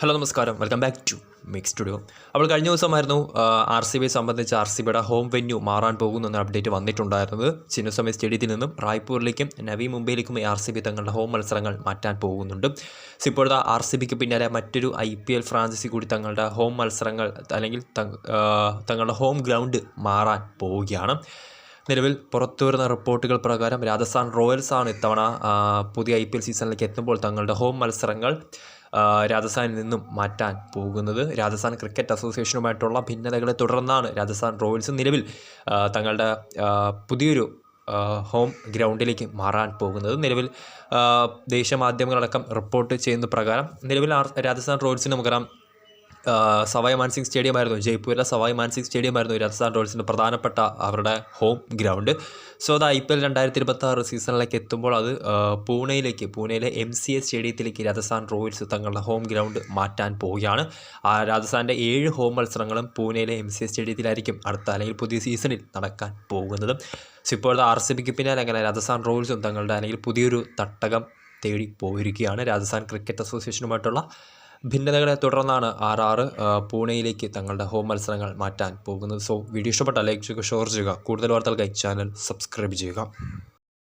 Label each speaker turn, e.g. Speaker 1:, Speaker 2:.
Speaker 1: Hello നമസ്കാരം. Welcome back to mix studio അപ്പോൾ കഴിഞ്ഞ ദിവസമായിരുന്നു ആർ സി ബി സംബന്ധിച്ച് ആർ സി ബിയുടെ ഹോം വെന്യൂ മാറാൻ പോകുന്നു എന്ന അപ്ഡേറ്റ് വന്നിട്ടുണ്ടായിരുന്നത്. ചിന്നസ്വാമി സ്റ്റേഡിയത്തിൽ നിന്നും റായ്പൂരിലേക്കും നവി മുംബൈയിലേക്കും ആർ സി ബി തങ്ങളുടെ ഹോം മത്സരങ്ങൾ മാറ്റാൻ പോകുന്നുണ്ട്. ഇപ്പോഴത്തെ ആർ സി ബിക്ക് പിന്നാലെ മറ്റൊരു ഐ പി എൽ ഫ്രാഞ്ചൈസി കൂടി തങ്ങളുടെ ഹോം മത്സരങ്ങൾ അല്ലെങ്കിൽ തങ്ങളുടെ ഹോം ഗ്രൗണ്ട് മാറാൻ പോവുകയാണ്. നിലവിൽ പുറത്തു വരുന്ന റിപ്പോർട്ടുകൾ പ്രകാരം രാജസ്ഥാൻ റോയൽസാണ് ഇത്തവണ പുതിയ ഐ പി എൽ സീസണിലേക്ക് എത്തുമ്പോൾ തങ്ങളുടെ ഹോം മത്സരങ്ങൾ രാജസ്ഥാനിൽ നിന്നും മാറ്റാൻ പോകുന്നത്. രാജസ്ഥാൻ ക്രിക്കറ്റ് അസോസിയേഷനുമായിട്ടുള്ള ഭിന്നതകളെ തുടർന്നാണ് രാജസ്ഥാൻ റോയൽസ് നിലവിൽ തങ്ങളുടെ പുതിയൊരു ഹോം ഗ്രൗണ്ടിലേക്ക് മാറാൻ പോകുന്നത്. നിലവിൽ ദേശീയ മാധ്യമങ്ങളടക്കം റിപ്പോർട്ട് ചെയ്യുന്ന പ്രകാരം നിലവിൽ രാജസ്ഥാൻ റോയൽസിന് നമുക്കറിയാം സവായ് മാൻസിംഗ് സ്റ്റേഡിയം ആയിരുന്നു ജയ്പൂരിലെ സവായ് മാൻസിംഗ് സ്റ്റേഡിയം ആയിരുന്നു രാജസ്ഥാൻ റോയൽസിന്റെ പ്രധാനപ്പെട്ട അവരുടെ ഹോം ഗ്രൗണ്ട്. സോ അത് ഐ പി എൽ രണ്ടായിരത്തി ഇരുപത്തി സീസണിലേക്ക് എത്തുമ്പോൾ അത് പൂനെയിലേക്ക് പൂനെയിലെ എം സി എ സ്റ്റേഡിയത്തിലേക്ക് രാജസ്ഥാൻ റോയൽസ് തങ്ങളുടെ ഹോം ഗ്രൗണ്ട് മാറ്റാൻ പോവുകയാണ്. ആ രാജസ്ഥാന്റെ ഏഴ് ഹോം മത്സരങ്ങളും പൂനെയിലെ എം സി എ സ്റ്റേഡിയത്തിലായിരിക്കും അടുത്ത അല്ലെങ്കിൽ പുതിയ സീസണിൽ നടക്കാൻ പോകുന്നത്. സോ ഇപ്പോഴത്തെ ആർ സി ബിക്ക് പിന്നാലെ അങ്ങനെ രാജസ്ഥാൻ റോയൽസും തങ്ങളുടെ അല്ലെങ്കിൽ പുതിയൊരു തട്ടകം തേടി പോയിരിക്കുകയാണ്. രാജസ്ഥാൻ ക്രിക്കറ്റ് അസോസിയേഷനുമായിട്ടുള്ള ഭിന്നതകളെ തുടർന്നാണ് ആർ ആർ പൂനെയിലേക്ക് തങ്ങളുടെ ഹോം മത്സരങ്ങൾ മാറ്റാൻ പോകുന്നത്. സോ വീഡിയോ ഇഷ്ടപ്പെട്ട ലൈക്ക് ചെയ്യുക ഷെയർ ചെയ്യുക. കൂടുതൽ വാർത്തകൾക്കായി ചാനൽ സബ്സ്ക്രൈബ് ചെയ്യുക.